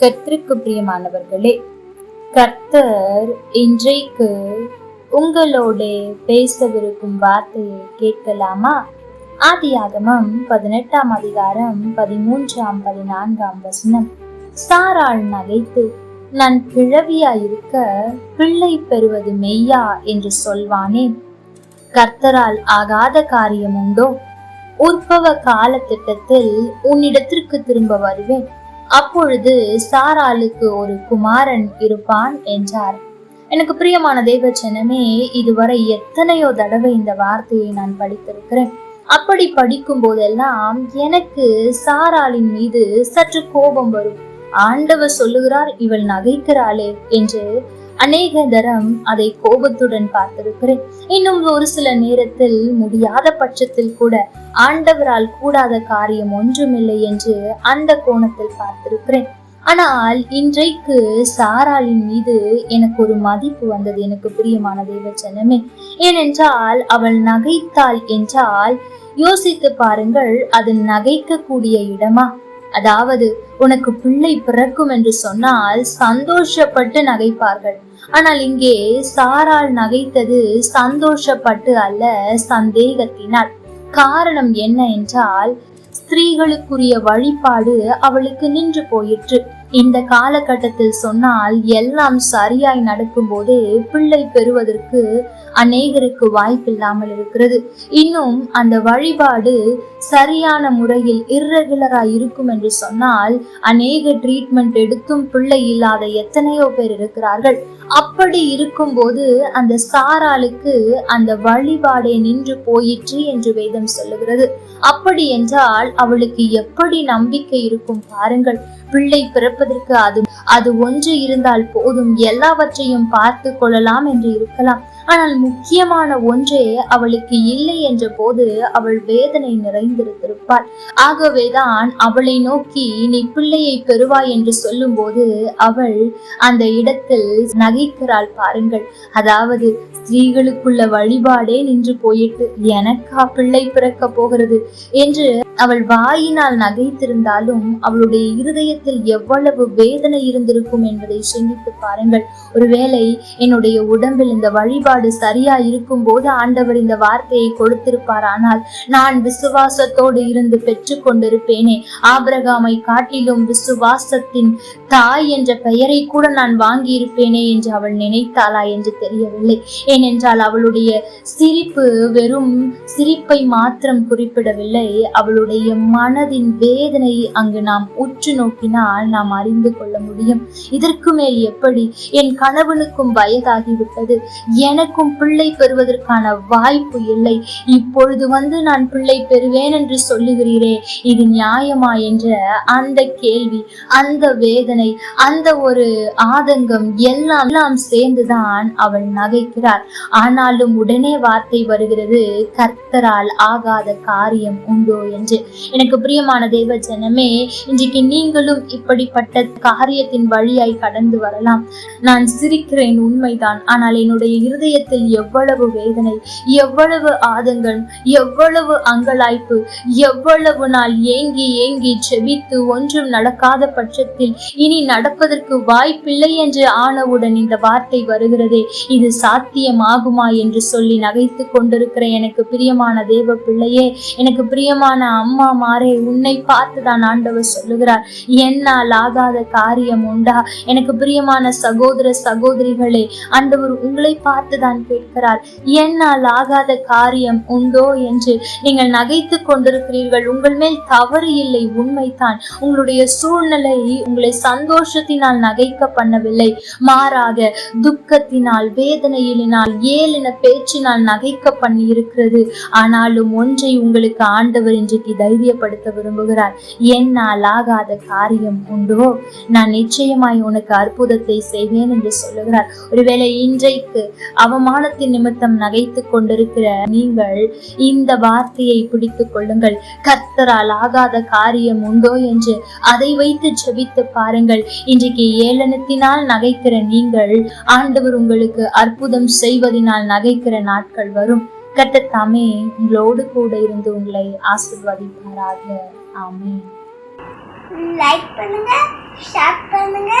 கர்த்தருக்கு பிரியமானவர்களே கர்த்தர் இன்றைக்கு உங்களோட பேசவிருக்கும் வார்த்தையை கேட்கலாமா? ஆதியாகமம் பதினெட்டாம் அதிகாரம் பதிமூன்றாம் பதினான்காம் வசனம். சாராள் நகைத்து நான் கிழவியாயிருக்க பிள்ளை பெறுவது மெய்யா? என்று சொல்வானேன் கர்த்தரால் ஆகாத காரியம் உண்டோ? உற்பவ கால திட்டத்தில் உன்னிடத்திற்கு திரும்ப வருவேன். அப்பொழுது சாராளுக்கு ஒரு குமாரன் இருப்பான் என்றார். எனக்கு பிரியமான தேவச்சனமே இதுவரை எத்தனையோ தடவை இந்த வார்த்தையை நான் படித்திருக்கிறேன். அப்படி படிக்கும் போதெல்லாம் எனக்கு சாராளின் மீது சற்று கோபம் வரும். ஆண்டவர் சொல்லுகிறார் இவள் நகைக்கிறாளே என்று அநேக தரம் அதை கோபத்துடன் பார்த்திருக்கிறேன். இன்னும் ஒரு சில நேரத்தில் முடியாத பட்சத்தில் கூட ஆண்டவரால் கூடாத காரியம் ஒன்றுமில்லை என்று அந்த கோணத்தில் பார்த்திருக்கிறேன். ஆனால் இன்றைக்கு சாராளின் மீது எனக்கு ஒரு மதிப்பு வந்தது எனக்கு பிரியமான தேவச்சனமே ஏனென்றால் அவள் நகைத்தாள் என்றால் யோசித்து பாருங்கள் அது நகைக்கக்கூடிய இடமா? அதாவது உனக்கு பிள்ளை பிறக்கும் என்று சொன்னால் சந்தோஷப்பட்டு நகைப்பார்கள். ஆனால் இங்கே சாரால் நகைத்தது சந்தோஷப்பட்டு அல்ல சந்தேகத்தினால். காரணம் என்ன என்றால் ஸ்திரீகளுக்குரிய வழிபாடு அவளுக்கு நின்று போயிற்று. இந்த காலகட்டத்தில் சொன்னால் எல்லாம் சரியாய் நடக்கும் போதே பிள்ளை பெறுவதற்கு அநேகருக்கு வாய்ப்பில்லாமல் இருக்கிறது. இன்னும் அந்த வழிபாடு சரியான முறையில் இர்ரெகுலரா இருக்கும் என்று சொன்னால் அநேக ட்ரீட்மெண்ட் எடுத்தும் பிள்ளை இல்லாத எத்தனையோ பேர் இருக்கிறார்கள். அப்படி இருக்கும்போது அந்த சாராளுக்கு அந்த வழிபாடே நின்று போயிற்று என்று வேதம் சொல்லுகிறது. அப்படி என்றால் அவளுக்கு எப்படி நம்பிக்கை இருக்கும் பாருங்கள். பிள்ளை பார்ப்பதற்கு அது அது ஒன்று இருந்தால் போதும். எல்லாவற்றையும் பார்த்து கொள்ளலாம் என்று இருக்கலாம். ஆனால் முக்கியமான ஒன்றே அவளுக்கு இல்லை என்ற போது அவள் வேதனை நிறைந்திருந்திருப்பாள். ஆகவேதான் அவளை நோக்கி நீ பிள்ளையை பெறுவாய் என்று சொல்லும்போது அவள் அந்த இடத்தில் நகைக்கிறாள் பாருங்கள். அதாவது ஸ்திரீகளுக்குள்ள வழிபாடே நின்று போயிட்டு எனக்கா பிள்ளை பிறக்க போகிறது என்று அவள் வாயினால் நகைத்திருந்தாலும் அவளுடைய இருதயத்தில் எவ்வளவு வேதனை இருந்திருக்கும் என்பதை சிந்தித்து பாருங்கள். ஒருவேளை என்னுடைய உடம்பில் இந்த வழிபாடு சரியா இருக்கும் போது ஆண்டவர் இந்த வார்த்தையை கொடுத்திருப்பார். ஆனால் நான் விசுவாசத்தோடு இருந்து பெற்று கொண்டிருப்பேனே. ஆபிரகாமை காட்டிலும் விசுவாசத்தின் தாய் என்ற பெயரை கூட நான் வாங்கியிருப்பேனே என்று அவள் நினைத்தாளா என்று தெரியவில்லை. ஏனென்றால் அவளுடைய சிரிப்பு வெறும் சிரிப்பை மாத்திரம் குறிப்பிடவில்லை. அவளுடைய மனதின் வேதனையை அங்கு நாம் உற்று நோக்கினால் நாம் அறிந்து கொள்ள முடியும். இதற்கு மேல் எப்படி என் கணவனுக்கும் வயதாகிவிட்டது. எனக்கு எனக்கும் பிள்ளை பெறுவதற்கான வாய்ப்பு இல்லை. இப்பொழுது வந்து நான் பிள்ளை பெறுவேன் என்று சொல்லுகிறீரே இது நியாயமா என்ற அந்த கேள்வி அந்த வேதனை அந்த ஒரு ஆதங்கம் எல்லாம் எல்லாம் சேர்ந்துதான் அவள் நகைக்கிறார் ஆனாலும் உடனே வார்த்தை வருகிறது கர்த்தரால் ஆகாத காரியம் உண்டோ என்று. எனக்கு பிரியமான தேவ ஜனமே இன்றைக்கு நீங்களும் இப்படிப்பட்ட காரியத்தின் வழியாய் கடந்து வரலாம். நான் சிரிக்கிறேன் உண்மைதான் ஆனால் என்னுடைய இருதயத்தில் எவ்வளவு வேதனை எவ்வளவு ஆதங்கம் எவ்வளவு அங்கலாய்ப்பு எவ்வளவு நாள் ஏங்கி ஏங்கி செபித்து ஒன்றும் நடக்காத பட்சத்தில் இனி நடப்பதற்கு வாய்ப்பில்லை என்று ஆனவுடன் இந்த வார்த்தை வருகிறதே. இது சாத்தியமாகுமா என்று சொல்லி நகைத்து கொண்டிருக்கிற எனக்கு பிரியமான தேவ பிள்ளையே எனக்கு பிரியமான அம்மா மாறே உன்னை பார்த்துதான் ஆண்டவர் சொல்லுகிறார். என்னால் ஆகாத காரியம் உண்டா? எனக்கு பிரியமான சகோதர சகோதரிகளே ஆண்டவர் உங்களை பார்த்து பார்த்துதான் கேட்கிறார் என்னால் ஆகாத காரியம் உண்டோ என்று நீங்கள் நகைத்து கொண்டிருக்கிறீர்கள். உங்கள் மேல் தவறு இல்லை உண்மைதான். உங்களுடைய சூழ்நிலை உங்களை சந்தோஷத்தினால் நகைக்க பண்ணவில்லை. மாறாக துக்கத்தினால் வேதனையினால் ஏளின பேச்சினால் நகைக்க பண்ணி இருக்கிறது ஆனாலும் ஒன்றை உங்களுக்கு ஆண்டவர் இன்றைக்கு தைரியப்படுத்த விரும்புகிறார். என்னால் ஆகாத காரியம் உண்டோ? நான் நிச்சயமாய் உனக்கு அற்புதத்தை செய்வேன் என்று சொல்லுகிறார். ஒருவேளை இன்றைக்கு அவமானத்தின் நிமித்தம் நகைத்து கொண்டிருக்கிற நீங்கள் இந்த வார்த்தையை பிடித்துக் கொள்ளுங்கள். கர்த்தரால் ஆகாத காரியம் உண்டோ என்று அதை வைத்து ஜெபித்து பாருங்கள். இன்றைக்கு ஏளனத்தினால் நகைக்கிற நீங்கள் ஆண்டவர் உங்களுக்கு அற்புதம் செய்வதினால் நகைக்கிற நாட்கள் வரும். கட்டத்தாமே உங்களோடு கூட இருந்து உங்களை ஆசிர்வதிப்பாராக. ஆமே லைக் பண்ணுங்க ஷேர் பண்ணுங்க.